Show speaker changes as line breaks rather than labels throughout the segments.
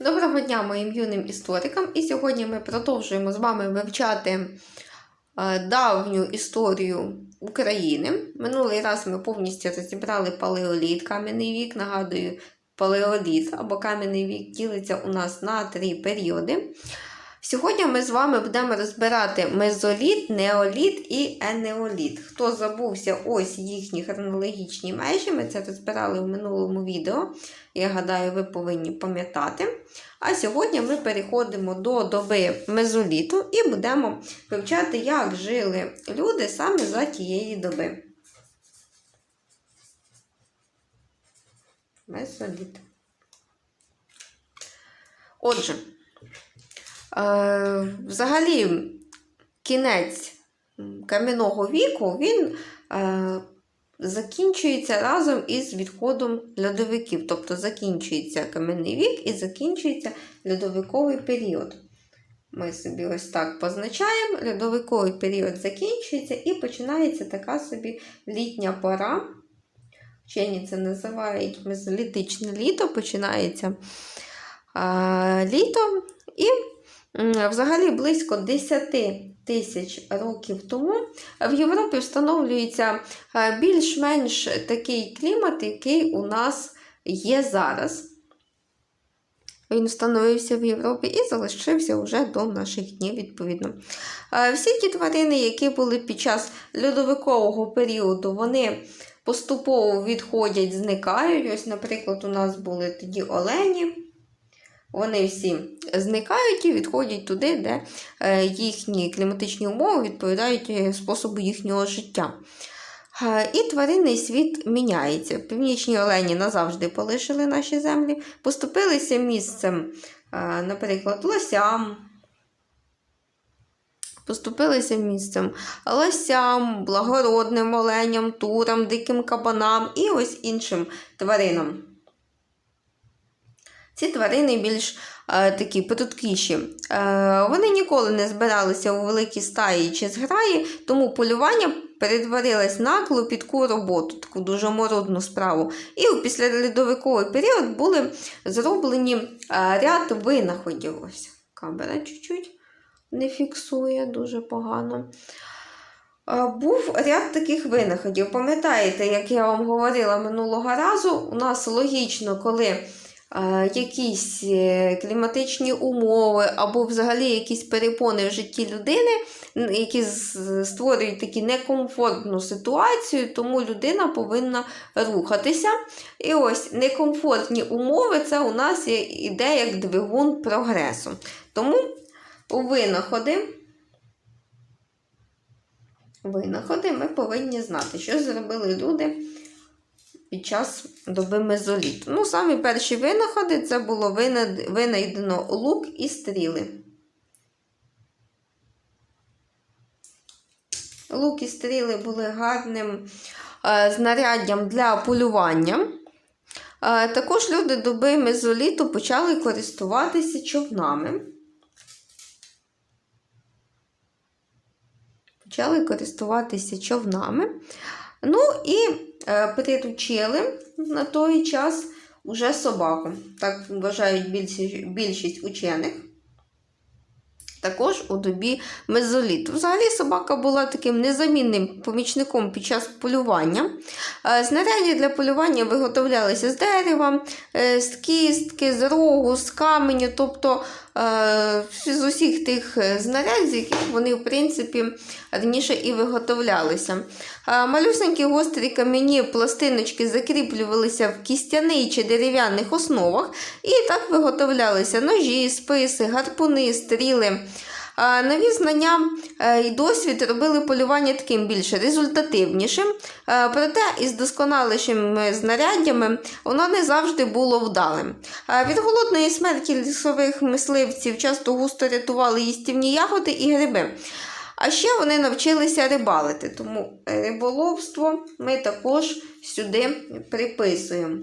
Доброго дня моїм юним історикам. І сьогодні ми продовжуємо з вами вивчати е, давню історію України. Минулий раз ми повністю розібрали палеоліт, кам'яний вік. Нагадую, палеоліт або кам'яний вік ділиться у нас на три періоди. Сьогодні ми з вами будемо розбирати мезоліт, неоліт і енеоліт. Хто забувся, ось їхні хронологічні межі, ми це розбирали в минулому відео. Я гадаю, ви повинні пам'ятати. А сьогодні ми переходимо до доби мезоліту і будемо вивчати, як жили люди саме за тієї доби. Мезоліт. Отже, взагалі, кінець кам'яного віку він е, закінчується разом із відходом льодовиків. Тобто закінчується кам'яний вік і закінчується льодовиковий період. Ми собі ось так позначаємо, льодовиковий період закінчується і починається така собі літня пора. Вчені це називають мезолітичне літо, починається а, літо. І взагалі близько 10 тисяч років тому в Європі встановлюється е, більш-менш такий клімат, який у нас є зараз. Він встановився в Європі і залишився вже до наших днів, відповідно. Е, Всі ті тварини, які були під час льодовикового періоду, вони поступово відходять, зникають. Ось, наприклад, у нас були тоді олені. Вони всі зникають і відходять туди, де е, їхні кліматичні умови відповідають е, способу їхнього життя. І тваринний світ міняється. Північні олені назавжди полишили наші землі, поступилися місцем, е, наприклад, лосям. Поступилися місцем лосям, благородним оленям, турам, диким кабанам і ось іншим тваринам. Ці тварини більш е, такі пруткіші. Е, вони ніколи не збиралися у великі стаї чи зграї, тому полювання перетворилось на клопітку роботу, таку дуже мородну справу. І у післяльодовиковий період були зроблені е, ряд винаходів. Ось камера чуть-чуть не фіксує, дуже погано. Е, Був ряд таких винаходів. Пам'ятаєте, як я вам говорила минулого разу, у нас логічно, коли якісь е, кліматичні умови або взагалі якісь перепони в житті людини, які створюють таку некомфортну ситуацію, тому людина повинна рухатися. І ось некомфортні умови це у нас іде як двигун прогресу. Тому винаходи. Винаходи ми повинні знати, що зробили люди під час доби мезоліту. Ну, самі перші винаходи це було винайдено лук і стріли. Лук і стріли були гарним е, знаряддям для полювання. Е, також люди доби мезоліту почали користуватися човнами. Почали користуватися човнами. Ну і е, приручили на той час уже собаку. Так вважають більшість, учених. Також у добі мезоліту. Взагалі собака була таким незамінним помічником під час полювання. Е, Знаряддя для полювання виготовлялися з дерева, е, з кістки, з рогу, з каменю, тобто з усіх тих знарядь, з яких вони, в принципі, раніше і виготовлялися. Малюсенькі гострі кам'яні пластиночки закріплювалися в кістяний чи дерев'яних основах, і так виготовлялися ножі, списи, гарпуни, стріли. Нові знання е, і досвід робили полювання таким більш результативнішим, е, проте із досконалішими знаряддями воно не завжди було вдалим. Е, Від голодної смерті лісових мисливців часто густо рятували їстівні ягоди і гриби. А ще вони навчилися рибалити, тому риболовство ми також сюди приписуємо.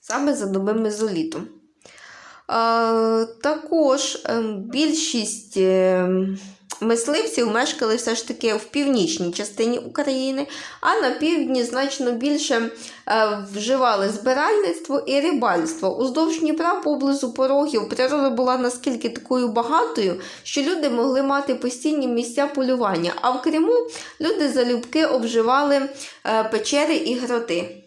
Саме за доби мезоліту. Е, Також е, більшість е, мисливців мешкали все ж таки в північній частині України, а на півдні значно більше е, вживали збиральництво і рибальство. Уздовж Дніпра поблизу порогів природа була наскільки такою багатою, що люди могли мати постійні місця полювання. А в Криму люди залюбки обживали е, печери і гроти.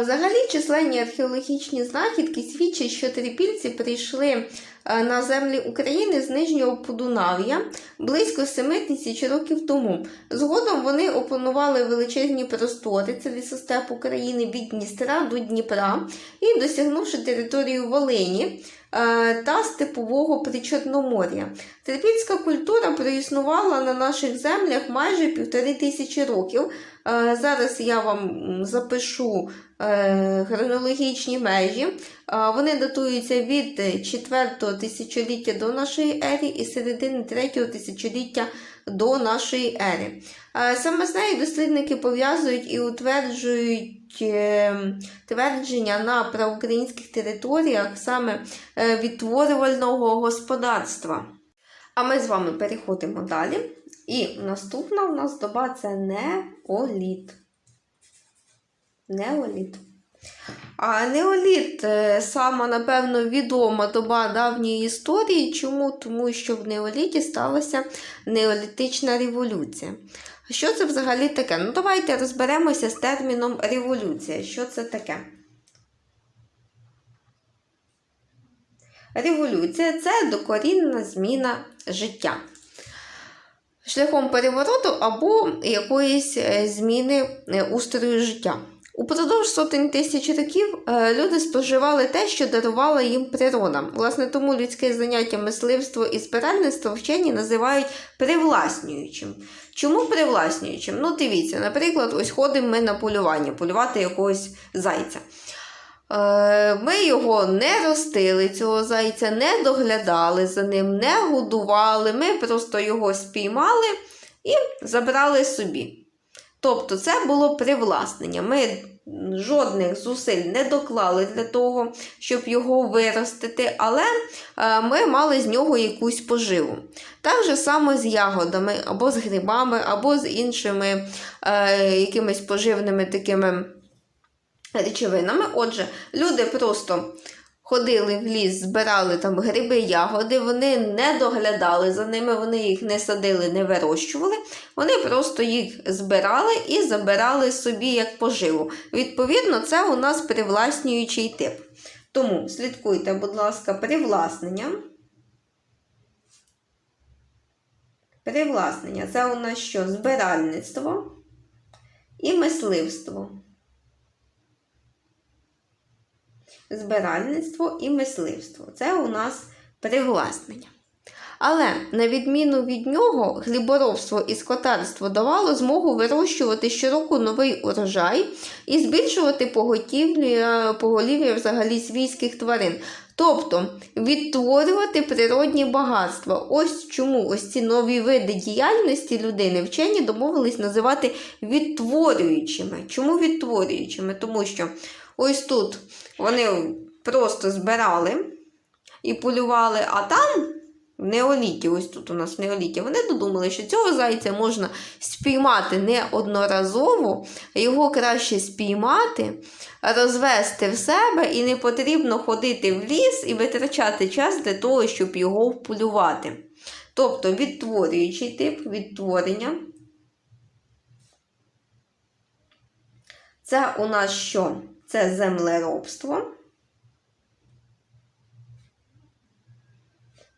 Взагалі, численні археологічні знахідки свідчать, що трипільці прийшли е, на землі України з Нижнього Подунав'я близько 7 тисяч років тому. Згодом вони опанували величезні простори, це лісостеп України від Дністра до Дніпра і досягнувши територію Волині е, та Степового Причорномор'я. Трипільська культура проіснувала на наших землях майже півтори тисячі років. Е, Зараз я вам запишу е, хронологічні межі. Е, Вони датуються від 4 тисячоліття до нашої ери і середини 3-го тисячоліття до нашої ери. Е, Саме з нею дослідники пов'язують і утверджують е, твердження на проукраїнських територіях саме е, відтворювального господарства. А ми з вами переходимо далі. І наступна у нас доба це неоліт. Неоліт. А неоліт е, сама, напевно, відома доба давньої історії. Чому? Тому що в неоліті сталася неолітична революція. Що це взагалі таке? Ну, давайте розберемося з терміном революція. Що це таке? Революція це докорінна зміна життя. Шляхом перевороту або якоїсь е, зміни е, устрою життя. Упродовж сотень тисяч років е, люди споживали те, що дарувала їм природа. Власне, тому людське заняття мисливство і збиральництво вчені називають привласнюючим. Чому привласнюючим? Ну, дивіться, наприклад, ось ходимо ми на полювання, полювати якогось зайця. Е, Ми його не ростили, цього зайця, не доглядали за ним, не годували. Ми просто його спіймали і забрали собі. Тобто це було привласнення. Ми жодних зусиль не доклали для того, щоб його виростити, але е, ми мали з нього якусь поживу. Так же само з ягодами, або з грибами, або з іншими е, якимись поживними такими речовинами. Отже, люди просто ходили в ліс, збирали там гриби, ягоди, вони не доглядали за ними, вони їх не садили, не вирощували. Вони просто їх збирали і забирали собі як поживу. Відповідно, це у нас привласнюючий тип. Тому слідкуйте, будь ласка, привласнення. Привласнення це у нас що? Збиральництво і мисливство. Збиральництво і мисливство. Це у нас привласнення. Але, на відміну від нього, хліборобство і скотарство давало змогу вирощувати щороку новий урожай і збільшувати поготівлю, поголів'я взагалі свійських тварин. Тобто відтворювати природні багатства. Ось чому ось ці нові види діяльності людини вчені домовились називати відтворюючими. Чому відтворюючими? Тому що ось тут вони просто збирали і полювали, а там. В неоліті, ось тут у нас в неоліті, вони додумали, що цього зайця можна спіймати не одноразово, його краще спіймати, розвести в себе, і не потрібно ходити в ліс і витрачати час для того, щоб його вполювати. Тобто відтворюючий тип відтворення. Це у нас що? Це землеробство.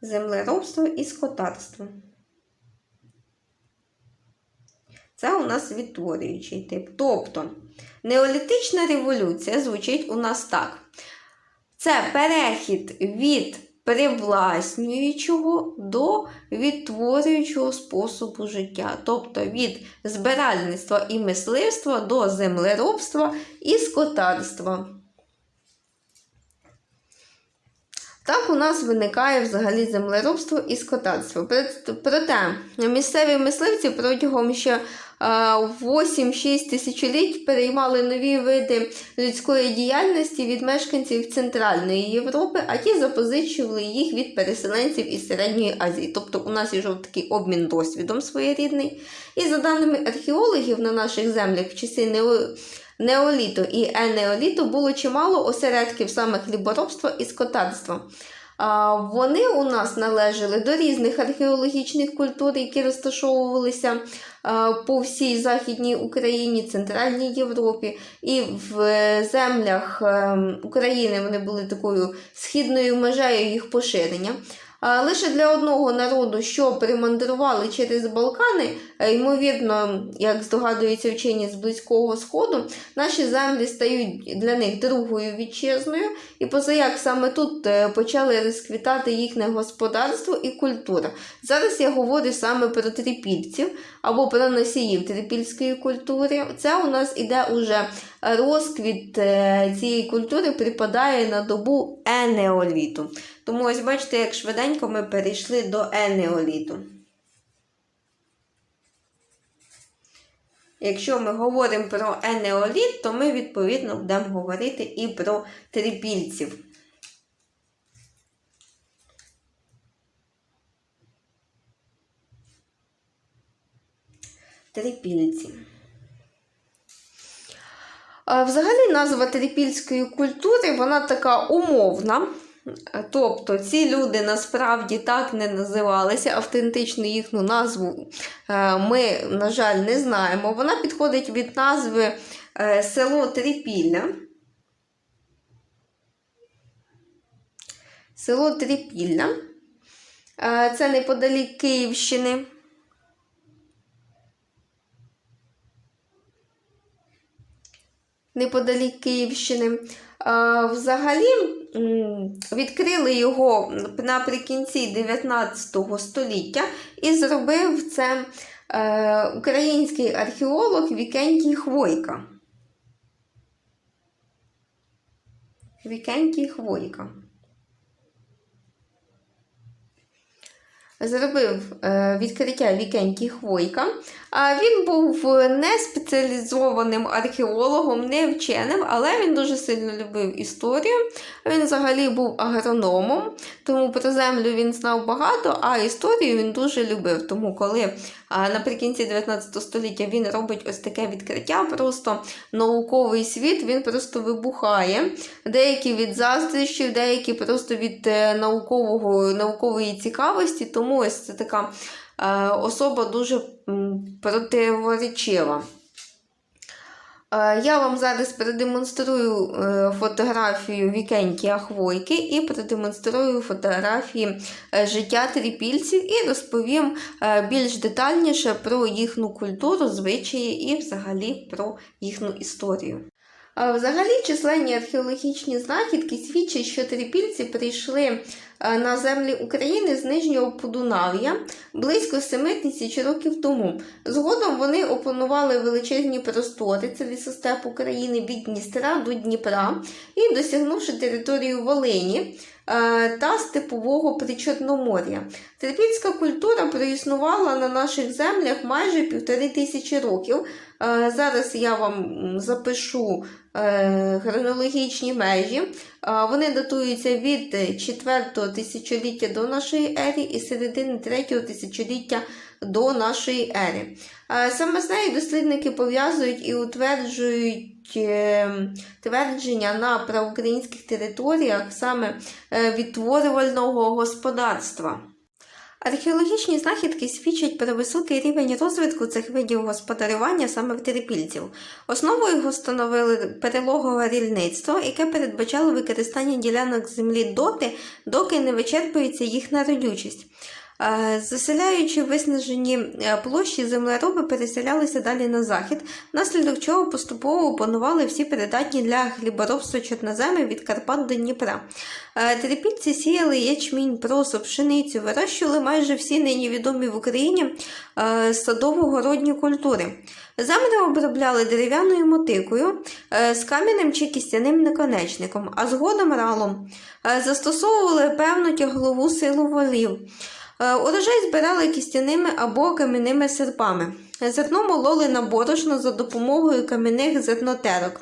землеробство і скотарство. Це у нас відтворюючий тип. Тобто, неолітична революція звучить у нас так. Це перехід від привласнюючого до відтворюючого способу життя. Тобто від збиральництва і мисливства до землеробства і скотарства. Так у нас виникає взагалі землеробство і скотарство. Проте місцеві мисливці протягом ще 8-6 тисячоліть переймали нові види людської діяльності від мешканців Центральної Європи, а ті запозичували їх від переселенців із Середньої Азії. Тобто у нас ішов такий обмін досвідом своєрідний. І за даними археологів на наших землях в часи нео- неоліту і енеоліту було чимало осередків саме хліборобства і скотарства. Вони у нас належали до різних археологічних культур, які розташовувалися по всій Західній Україні, Центральній Європі. І в е, землях ем, України вони були такою східною межею їх поширення. Лише для одного народу, що примандрували через Балкани, е, ймовірно, як здогадуються вчені з Близького Сходу, наші землі стають для них другою вітчизною, і позаяк саме тут е, почали розквітати їхнє господарство і культура. Зараз я говорю саме про трипільців або про носіїв трипільської культури. Це у нас іде уже розквіт е, цієї культури припадає на добу енеоліту. Тому ось бачите, як швиденько ми перейшли до енеоліту. Якщо ми говоримо про енеоліт, то ми відповідно будемо говорити і про трипільців. Трипільці. Взагалі назва трипільської культури вона така умовна. Тобто ці люди насправді так не називалися, автентичну їхню назву е, ми, на жаль, не знаємо. Вона підходить від назви е, село Трипілля. Село Трипілля. Е, Це неподалік Київщини. Неподалік Київщини. Взагалі відкрили його наприкінці 19 століття і зробив це е, український археолог Вікентій Хвойка. Вікентій Хвойка. Зробив е, відкриття Вікентій Хвойка. А він був не спеціалізованим археологом, не вченим, але він дуже сильно любив історію. Він взагалі був агрономом, тому про землю він знав багато, а історію він дуже любив. Тому, коли наприкінці 19 століття він робить ось таке відкриття, просто науковий світ він просто вибухає. Деякі від заздрощів, деякі просто від е, наукового, наукової цікавості. Тому ось це така е, особа дуже противоречива. Е, Я вам зараз продемонструю е, фотографію Вікентія Хвойки і продемонструю фотографії е, життя трипільців і розповім е, більш детальніше про їхню культуру, звичаї і взагалі про їхню історію. Взагалі, численні археологічні знахідки свідчать, що трипільці прийшли е, на землі України з Нижнього Подунав'я близько 7 тисяч років тому. Згодом вони опанували величезні простори, це лісостеп України від Дністра до Дніпра, і досягнувши територію Волині та Степового Причорномор'я. Терпільська культура проіснувала на наших землях майже півтори тисячі років. Е, Зараз я вам запишу е, хронологічні межі. Е, Вони датуються від 4 тисячоліття до нашої ери і середини 3 тисячоліття до нашої ери. Е, Саме з нею дослідники пов'язують і утверджують е, твердження на проукраїнських територіях саме е, відтворювального господарства. Археологічні знахідки свідчать про високий рівень розвитку цих видів господарювання саме в терпільців. Основою його становили перелогове рільництво, яке передбачало використання ділянок землі доти, доки не вичерпується їхня родючість. Е, Заселяючи виснажені е, площі, землероби переселялися далі на захід, внаслідок чого поступово опанували всі придатні для хліборобства чорноземи від Карпат до Дніпра. Е, Трипільці сіяли ячмінь, просо, пшеницю, вирощували майже всі нині відомі в Україні садово-городні культури. Землю обробляли дерев'яною мотикою з кам'яним чи кістяним наконечником, а згодом ралом. Застосовували певну тяглову силу волів. Е, Урожай збирали кістяними або кам'яними серпами. зерно мололи на борошно за допомогою кам'яних зернотерок.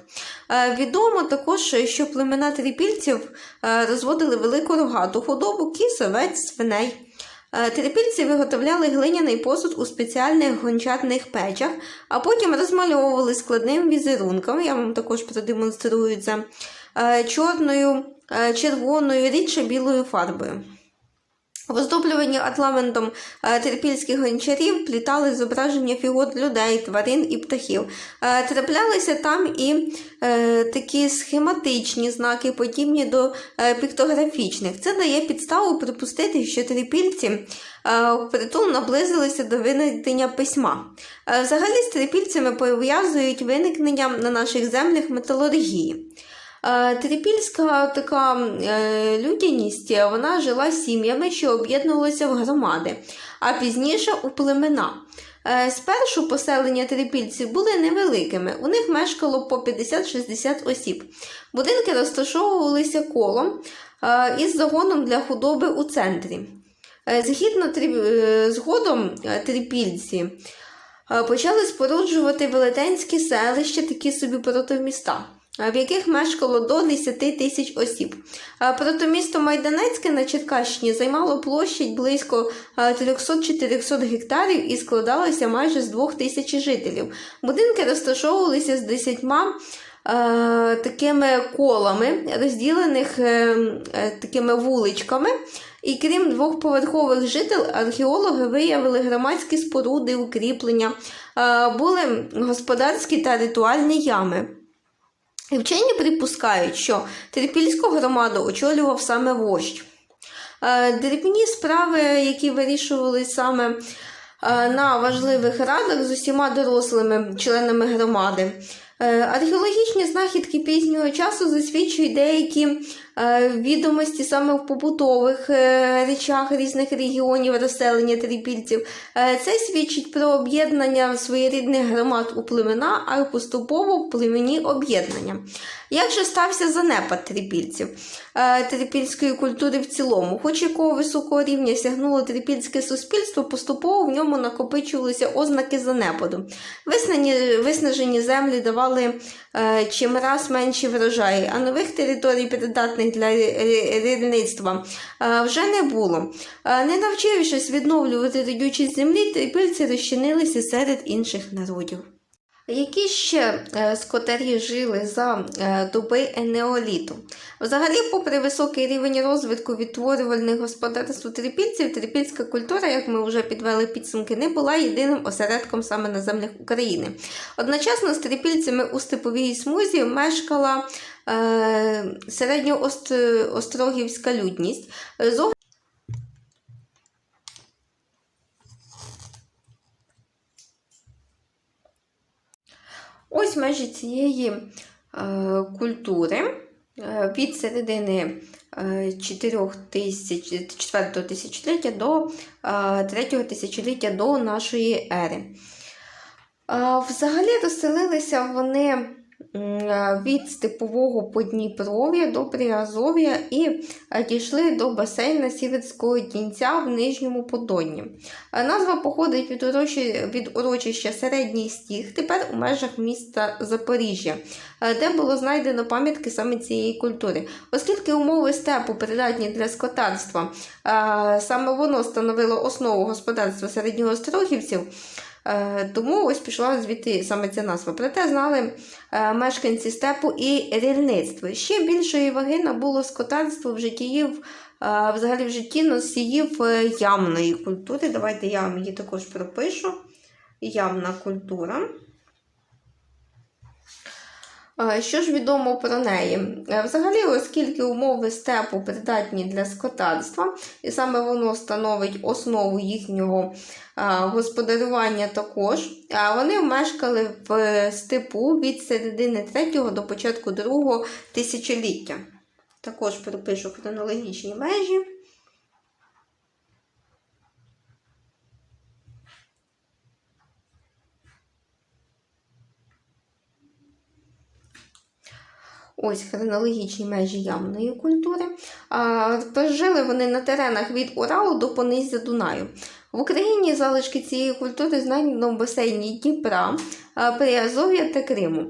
Е, Відомо також, що племена трипільців е, розводили велику рогату худобу, кіз, овець, свиней. Трипільці виготовляли глиняний посуд у спеціальних гончарних печах, а потім розмальовували складним візерунком. Я вам також продемонструю це чорною, червоною, рідше білою фарбою. В оздоблюванні орнаментом е, терпільських гончарів плітали зображення фігур людей, тварин і птахів. Е, Траплялися там і е, такі схематичні знаки, подібні до піктографічних. Це дає підставу припустити, що трипільці впритул наблизилися до винайдення письма. Взагалі з трипільцями пов'язують виникнення на наших землях металургії. Е, Трипільська така е, людяність, вона жила сім'ями, що об'єднувалися в громади, а пізніше у племена. Е, Спершу поселення трипільців були невеликими, у них мешкало по 50-60 осіб. Будинки розташовувалися колом із загоном для худоби у центрі. Згідно згодом трипільці почали споруджувати велетенські селища, такі собі протоміста, е, в яких мешкало до 10 тисяч осіб. Е, Протомісто Майданецьке на Черкащині займало площадь близько е, 300-400 гектарів і складалося майже з 2 тисяч жителів. Будинки розташовувалися з 10 е, такими колами, розділених е, е, такими вуличками. І крім двохповерхових жител, археологи виявили громадські споруди, укріплення, були господарські та ритуальні ями. І вчені припускають, що Терпільську громаду очолював саме вождь. Е, Дрібні справи, які вирішували саме е, на важливих радах з усіма дорослими членами громади. Е, Археологічні знахідки пізнього часу засвідчують деякі відомості саме в побутових е, речах різних регіонів розселення трипільців. Е, Це свідчить про об'єднання своєрідних громад у племена, а поступово в племені об'єднання. Як же стався занепад трипільців, е, трипільської культури в цілому? Хоч якого високого рівня сягнуло трипільське суспільство, поступово в ньому накопичувалися ознаки занепаду. Виснажені, виснажені землі давали е, чимраз менші врожаї, а нових територій, придатних для рідництва, рільництва, е, вже не було. Е, Не навчившись відновлювати родючість землі, трипільці розчинилися серед інших народів. Які ще е, скотарі жили за е, доби енеоліту? Взагалі, попри високий рівень розвитку відтворювальних господарств трипільців, трипільська культура, як ми вже підвели підсумки, не була єдиним осередком саме на землях України. Одночасно з трипільцями у степовій смузі мешкала е, середньоострогівська людність. Ось межі цієї е, культури е, від середини е, 4 тисяч, 4 тисячоліття до е, 3 тисячоліття до нашої ери. Е, взагалі розселилися вони е, від степового Подніпров'я до Приазов'я і е, дійшли до басейна Сіверського Дінця в Нижньому Подонні. Е, Назва походить від, урочи... від урочища Середній Стіг, тепер у межах міста Запоріжжя, е, де було знайдено пам'ятки саме цієї культури. Оскільки умови степу придатні для скотарства, е, саме воно становило основу господарства середньоострогівців, е, тому ось пішла звідти саме ця назва. Проте знали е, мешканці степу і рільництво. Ще більшої ваги набуло скотарство в життіїв взагалі в житті носіїв е, ямної культури. Давайте я вам її також пропишу. Ямна культура. Що ж відомо про неї? Е, Взагалі, оскільки умови степу придатні для скотарства, і саме воно становить основу їхнього господарювання також, вони мешкали в степу від середини 3 до початку 2 тисячоліття. Також пропишу хронологічні межі. Ось хронологічні межі ямної культури. Прожили вони на теренах від Уралу до понизя Дунаю. В Україні залишки цієї культури знайдено в басейні Дніпра, Приазов'я та Криму.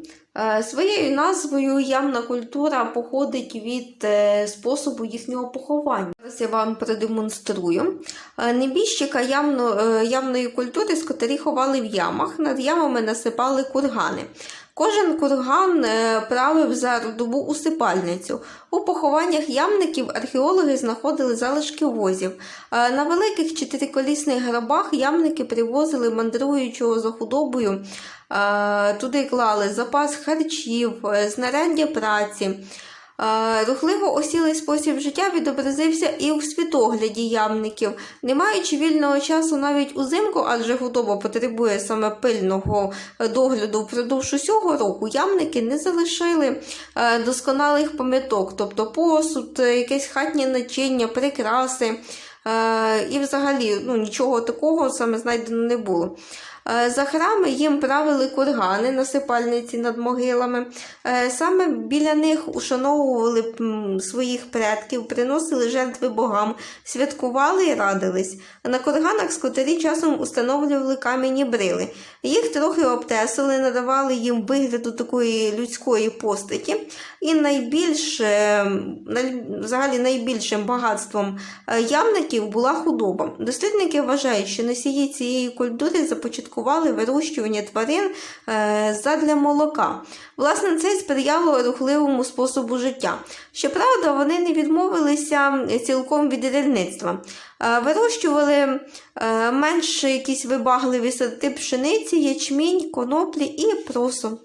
Своєю назвою ямна культура походить від е, способу їхнього поховання. Зараз я вам продемонструю. Небіжчика ямно, е, ямної культури скотарі ховали в ямах, над ямами насипали кургани. Кожен курган е, правив за родову усипальницю. У похованнях ямників археологи знаходили залишки возів. Е, На великих чотириколісних гробах ямники привозили мандруючого за худобою. Е, Туди клали запас харчів, знаряддя праці. Рухливо осілий спосіб життя відобразився і у світогляді ямників. Не маючи вільного часу навіть узимку, адже худоба потребує саме пильного догляду впродовж усього року, ямники не залишили е, досконалих пам'яток, тобто посуд, якесь хатнє начиння, прикраси. Е, І взагалі ну, нічого такого саме знайдено не було. Е, За храми їм правили кургани, насипальниці над могилами. Е, Саме біля них ушановували своїх предків, приносили жертви богам, святкували і радились. На курганах скотарі часом установлювали кам'яні брили. Їх трохи обтесили, надавали їм вигляду такої людської постаті. І найбільш, е, взагалі найбільшим багатством ямників була худоба. Дослідники вважають, що носії цієї культури започаткували вирощування тварин е, задля молока. Власне, це сприяло рухливому способу життя. Щоправда, вони не відмовилися цілком від рільництва. Е, Вирощували е, менш якісь вибагливі сорти пшениці, ячмінь, коноплі і просо.